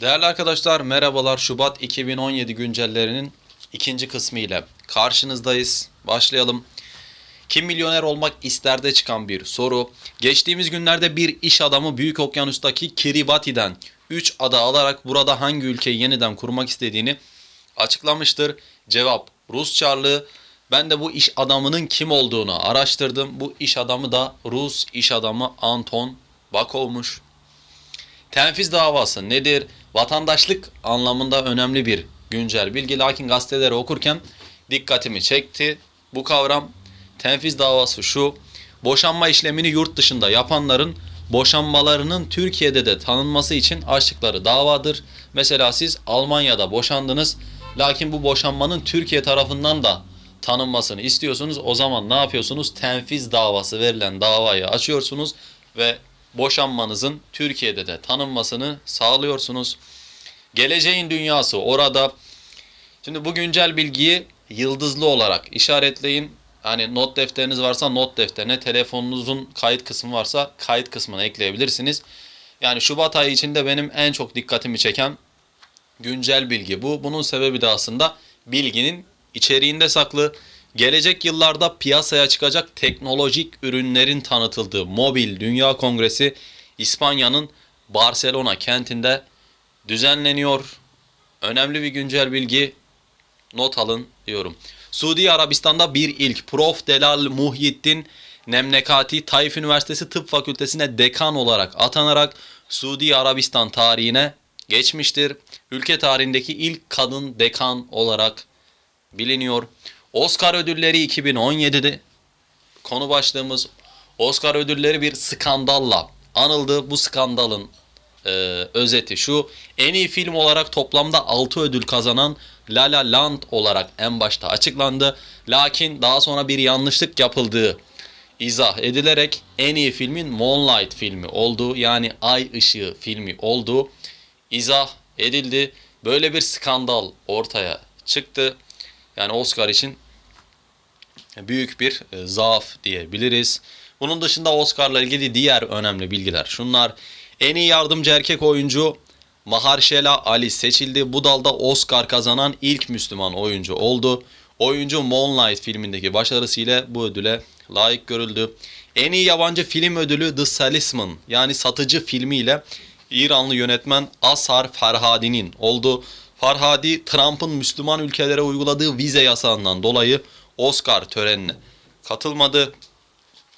Değerli arkadaşlar merhabalar. Şubat 2017 güncellerinin ikinci kısmı ile karşınızdayız. Başlayalım. Kim milyoner olmak isterde çıkan bir soru. Geçtiğimiz günlerde bir iş adamı Büyük Okyanus'taki Kiribati'den 3 ada alarak burada hangi ülkeyi yeniden kurmak istediğini açıklamıştır. Cevap Rus Çarlığı. Ben de bu iş adamının kim olduğunu araştırdım. Bu iş adamı da Rus iş adamı Anton Bakov'muş. Tenfiz davası nedir? Vatandaşlık anlamında önemli bir güncel bilgi. Lakin gazeteleri okurken dikkatimi çekti. Bu kavram tenfiz davası şu. Boşanma işlemini yurt dışında yapanların boşanmalarının Türkiye'de de tanınması için açtıkları davadır. Mesela siz Almanya'da boşandınız. Lakin bu boşanmanın Türkiye tarafından da tanınmasını istiyorsunuz. O zaman ne yapıyorsunuz? Tenfiz davası verilen davayı açıyorsunuz ve boşanmanızın Türkiye'de de tanınmasını sağlıyorsunuz. Geleceğin dünyası orada. Şimdi bu güncel bilgiyi yıldızlı olarak işaretleyin. Hani not defteriniz varsa not defterine, telefonunuzun kayıt kısmı varsa kayıt kısmına ekleyebilirsiniz. Yani Şubat ayı içinde benim en çok dikkatimi çeken güncel bilgi bu. Bunun sebebi de aslında bilginin içeriğinde saklı. Gelecek yıllarda piyasaya çıkacak teknolojik ürünlerin tanıtıldığı Mobil Dünya Kongresi İspanya'nın Barcelona kentinde düzenleniyor. Önemli bir güncel bilgi not alın diyorum. Suudi Arabistan'da bir ilk Prof. Delal Muhyiddin Nemnekati Taif Üniversitesi Tıp Fakültesine dekan olarak atanarak Suudi Arabistan tarihine geçmiştir. Ülke tarihindeki ilk kadın dekan olarak biliniyor. Oscar ödülleri 2017'de konu başlığımız Oscar ödülleri bir skandalla anıldı. Bu skandalın e, özeti şu. En iyi film olarak toplamda 6 ödül kazanan La La Land olarak en başta açıklandı. Lakin daha sonra bir yanlışlık yapıldığı izah edilerek en iyi filmin Moonlight filmi olduğu yani Ay Işığı filmi olduğu izah edildi. Böyle bir skandal ortaya çıktı. Yani Oscar için büyük bir e, zaaf diyebiliriz. Bunun dışında Oscar'la ilgili diğer önemli bilgiler şunlar. En iyi yardımcı erkek oyuncu Mahershala Ali seçildi. Bu dalda Oscar kazanan ilk Müslüman oyuncu oldu. Oyuncu Moonlight filmindeki başarısıyla bu ödüle layık görüldü. En iyi yabancı film ödülü The Salesman yani satıcı filmiyle İranlı yönetmen Asar Farhadi'nin oldu. Farhadi Trump'ın Müslüman ülkelere uyguladığı vize yasağından dolayı Oscar törenine katılmadı.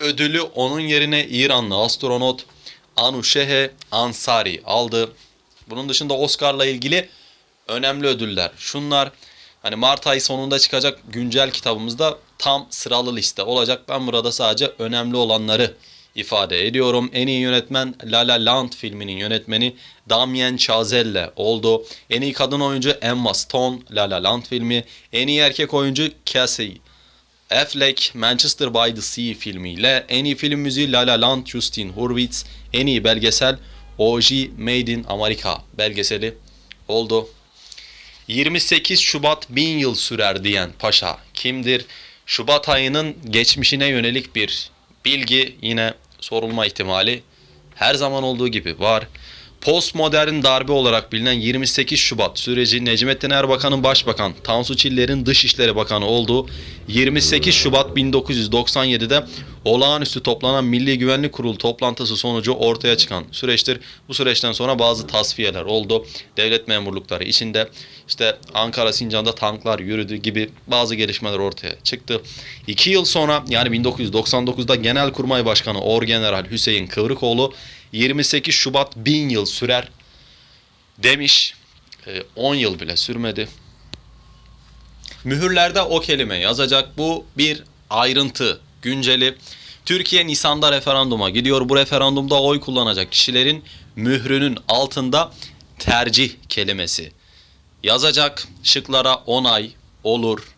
Ödülü onun yerine İranlı astronot Anushehe Ansari aldı. Bunun dışında Oscar'la ilgili önemli ödüller. Şunlar hani Mart ayı sonunda çıkacak güncel kitabımızda tam sıralı liste olacak. Ben burada sadece önemli olanları ifade ediyorum. En iyi yönetmen La La Land filminin yönetmeni Damien Chazelle oldu. En iyi kadın oyuncu Emma Stone La La Land filmi. En iyi erkek oyuncu Casey Affleck Manchester by the Sea filmiyle en iyi film müziği La La Land Justin Hurwitz en iyi belgesel OG Made in America belgeseli oldu. 28 Şubat bin yıl sürer diyen paşa kimdir? Şubat ayının geçmişine yönelik bir bilgi yine sorulma ihtimali her zaman olduğu gibi var. Postmodern darbe olarak bilinen 28 Şubat süreci Necmettin Erbakan'ın başbakan, Tansu Çiller'in Dışişleri Bakanı olduğu 28 Şubat 1997'de olağanüstü toplanan Milli Güvenlik Kurulu toplantısı sonucu ortaya çıkan süreçtir. Bu süreçten sonra bazı tasfiyeler oldu. Devlet memurlukları içinde işte Ankara Sincan'da tanklar yürüdü gibi bazı gelişmeler ortaya çıktı. İki yıl sonra yani 1999'da Genelkurmay Başkanı Orgeneral Hüseyin Kıvrıkoğlu 28 Şubat 1000 yıl sürer demiş. E, 10 yıl bile sürmedi. Mühürlerde o kelime yazacak. Bu bir ayrıntı, günceli. Türkiye Nisan'da referanduma gidiyor. Bu referandumda oy kullanacak kişilerin mührünün altında tercih kelimesi yazacak. Şıklara onay, olur,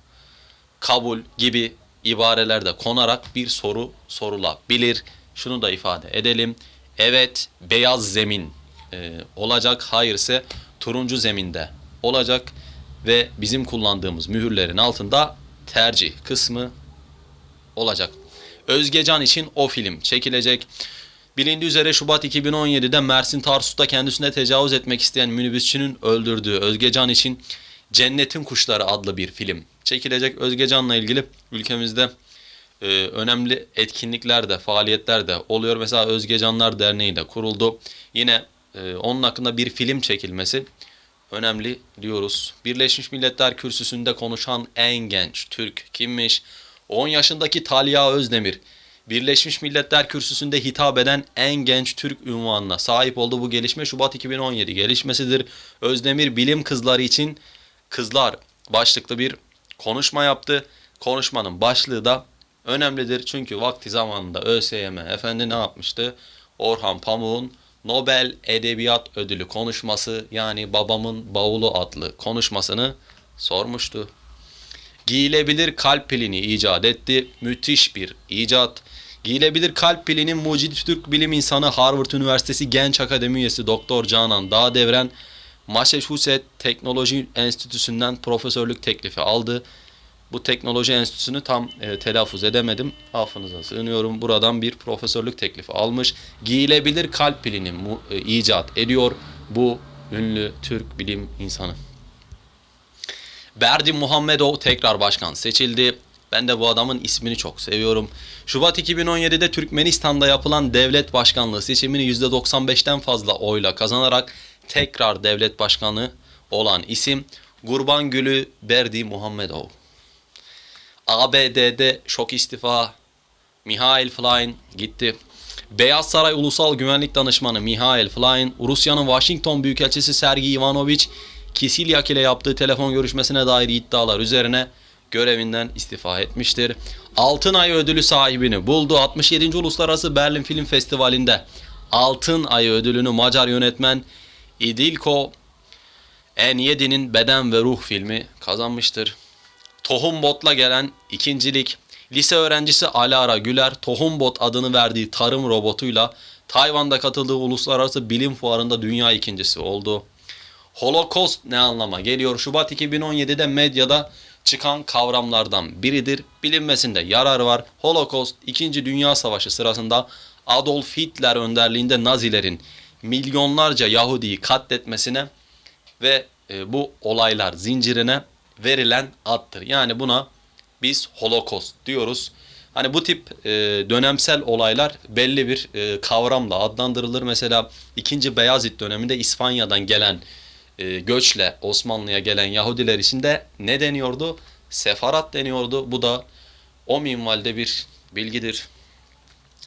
kabul gibi ibareler de konarak bir soru sorulabilir. Şunu da ifade edelim. Evet beyaz zemin e, olacak. Hayır ise turuncu zeminde olacak. Ve bizim kullandığımız mühürlerin altında tercih kısmı olacak. Özgecan için o film çekilecek. Bilindiği üzere Şubat 2017'de Mersin Tarsus'ta kendisine tecavüz etmek isteyen minibüsçünün öldürdüğü Özgecan için Cennetin Kuşları adlı bir film çekilecek. Özgecan'la ilgili ülkemizde e, önemli etkinlikler de faaliyetler de oluyor. Mesela Özgecanlar Derneği de kuruldu. Yine e, onun hakkında bir film çekilmesi önemli diyoruz. Birleşmiş Milletler Kürsüsü'nde konuşan en genç Türk kimmiş? 10 yaşındaki Talya Özdemir. Birleşmiş Milletler Kürsüsü'nde hitap eden en genç Türk ünvanına sahip oldu. Bu gelişme Şubat 2017 gelişmesidir. Özdemir bilim kızları için kızlar başlıklı bir konuşma yaptı. Konuşmanın başlığı da önemlidir. Çünkü vakti zamanında ÖSYM efendi ne yapmıştı? Orhan Pamuk'un Nobel Edebiyat Ödülü konuşması yani Babamın Bavulu adlı konuşmasını sormuştu. Giyilebilir kalp pilini icat etti. Müthiş bir icat. Giyilebilir kalp pilinin mucidi Türk bilim insanı Harvard Üniversitesi Genç Akademi üyesi Doktor Canan Dağdevren Massachusetts Teknoloji Enstitüsü'nden profesörlük teklifi aldı. Bu teknoloji enstitüsünü tam e, telaffuz edemedim. Affınıza sığınıyorum. Buradan bir profesörlük teklifi almış. Giyilebilir kalp pilini mu, e, icat ediyor bu ünlü Türk bilim insanı. Berdi Muhammedov tekrar başkan seçildi. Ben de bu adamın ismini çok seviyorum. Şubat 2017'de Türkmenistan'da yapılan devlet başkanlığı seçimini %95'ten fazla oyla kazanarak tekrar devlet başkanı olan isim Gurban Berdi Muhammedov. ABD'de şok istifa. Mihail Flynn gitti. Beyaz Saray Ulusal Güvenlik Danışmanı Mihail Flynn, Rusya'nın Washington Büyükelçisi Sergey Ivanovich Kisilyak ile yaptığı telefon görüşmesine dair iddialar üzerine görevinden istifa etmiştir. Altın Ay ödülü sahibini buldu. 67. Uluslararası Berlin Film Festivali'nde Altın Ay ödülünü Macar yönetmen İdilko N7'nin Beden ve Ruh filmi kazanmıştır. Tohum Bot'la gelen ikincilik. Lise öğrencisi Alara Güler, Tohum Bot adını verdiği tarım robotuyla Tayvan'da katıldığı uluslararası bilim fuarında dünya ikincisi oldu. Holocaust ne anlama geliyor? Şubat 2017'de medyada çıkan kavramlardan biridir. Bilinmesinde yarar var. Holocaust 2. Dünya Savaşı sırasında Adolf Hitler önderliğinde Nazilerin milyonlarca Yahudi'yi katletmesine ve e, bu olaylar zincirine verilen addır. Yani buna biz Holocaust diyoruz. Hani bu tip e, dönemsel olaylar belli bir e, kavramla adlandırılır. Mesela 2. Beyazıt döneminde İspanya'dan gelen e, göçle Osmanlı'ya gelen Yahudiler için de ne deniyordu? Sefarat deniyordu. Bu da o minvalde bir bilgidir.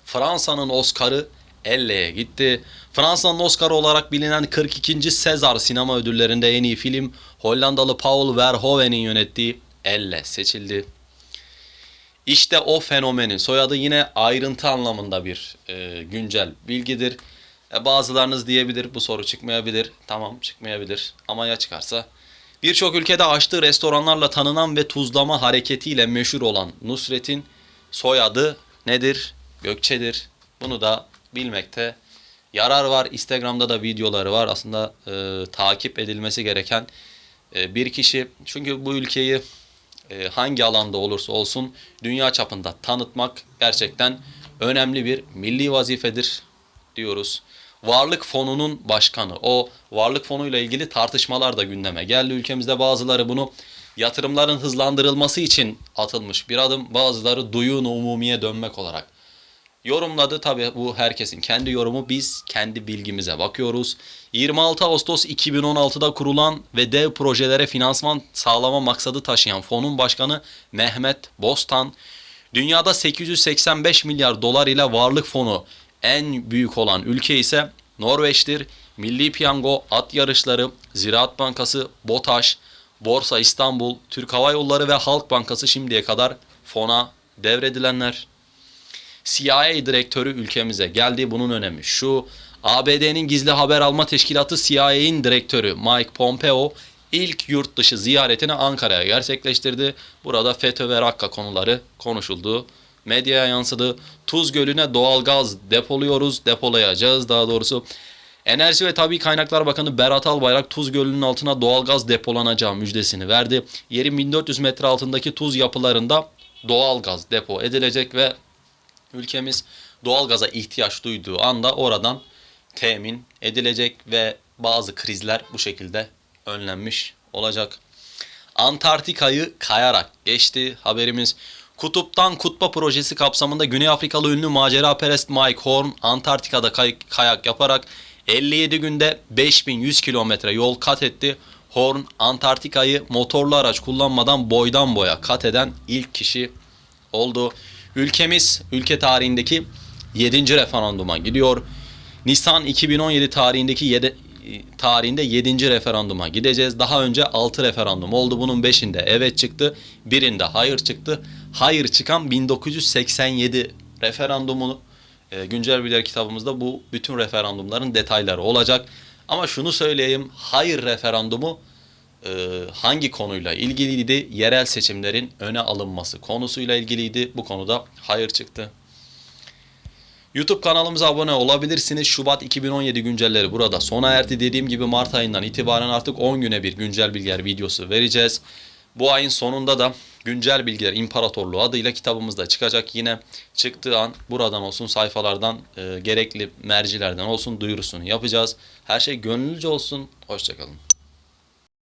Fransa'nın Oscar'ı Elle'ye gitti. Fransa'nın Oscar olarak bilinen 42. Sezar sinema ödüllerinde en iyi film Hollandalı Paul Verhoeven'in yönettiği Elle seçildi. İşte o fenomenin soyadı yine ayrıntı anlamında bir e, güncel bilgidir. E, bazılarınız diyebilir bu soru çıkmayabilir. Tamam çıkmayabilir ama ya çıkarsa? Birçok ülkede açtığı restoranlarla tanınan ve tuzlama hareketiyle meşhur olan Nusret'in soyadı nedir? Gökçe'dir. Bunu da bilmekte yarar var. Instagram'da da videoları var. Aslında e, takip edilmesi gereken bir kişi. Çünkü bu ülkeyi e, hangi alanda olursa olsun dünya çapında tanıtmak gerçekten önemli bir milli vazifedir diyoruz. Varlık fonunun başkanı. O varlık fonuyla ilgili tartışmalar da gündeme geldi. Ülkemizde bazıları bunu yatırımların hızlandırılması için atılmış bir adım. Bazıları duyun umumiye dönmek olarak yorumladı. Tabi bu herkesin kendi yorumu. Biz kendi bilgimize bakıyoruz. 26 Ağustos 2016'da kurulan ve dev projelere finansman sağlama maksadı taşıyan fonun başkanı Mehmet Bostan, dünyada 885 milyar dolar ile varlık fonu en büyük olan ülke ise Norveç'tir. Milli Piyango, at yarışları, Ziraat Bankası, BOTAŞ, Borsa İstanbul, Türk Hava Yolları ve Halk Bankası şimdiye kadar fona devredilenler. CIA direktörü ülkemize geldi. Bunun önemi şu. ABD'nin gizli haber alma teşkilatı CIA'in direktörü Mike Pompeo ilk yurt dışı ziyaretini Ankara'ya gerçekleştirdi. Burada FETÖ ve Rakka konuları konuşuldu. Medyaya yansıdı. Tuz Gölü'ne doğal gaz depoluyoruz, depolayacağız daha doğrusu. Enerji ve Tabi Kaynaklar Bakanı Berat Albayrak Tuz Gölü'nün altına doğal gaz depolanacağı müjdesini verdi. Yerin 1400 metre altındaki tuz yapılarında doğal gaz depo edilecek ve ülkemiz doğalgaza ihtiyaç duyduğu anda oradan temin edilecek ve bazı krizler bu şekilde önlenmiş olacak. Antarktika'yı kayarak geçti haberimiz. Kutuptan Kutba projesi kapsamında Güney Afrikalı ünlü macera perest Mike Horn Antarktika'da kay- kayak yaparak 57 günde 5100 kilometre yol kat etti. Horn Antarktika'yı motorlu araç kullanmadan boydan boya kat eden ilk kişi oldu. Ülkemiz ülke tarihindeki 7. referanduma gidiyor. Nisan 2017 tarihindeki yedi, tarihinde 7. referanduma gideceğiz. Daha önce 6 referandum oldu. Bunun 5'inde evet çıktı. Birinde hayır çıktı. Hayır çıkan 1987 referandumunu e, güncel bilgiler kitabımızda bu bütün referandumların detayları olacak. Ama şunu söyleyeyim. Hayır referandumu hangi konuyla ilgiliydi? Yerel seçimlerin öne alınması konusuyla ilgiliydi. Bu konuda hayır çıktı. YouTube kanalımıza abone olabilirsiniz. Şubat 2017 güncelleri burada sona erdi. Dediğim gibi Mart ayından itibaren artık 10 güne bir güncel bilgiler videosu vereceğiz. Bu ayın sonunda da güncel bilgiler İmparatorluğu adıyla kitabımızda çıkacak. Yine çıktığı an buradan olsun sayfalardan e, gerekli mercilerden olsun duyurusunu yapacağız. Her şey gönlünüzce olsun. Hoşçakalın.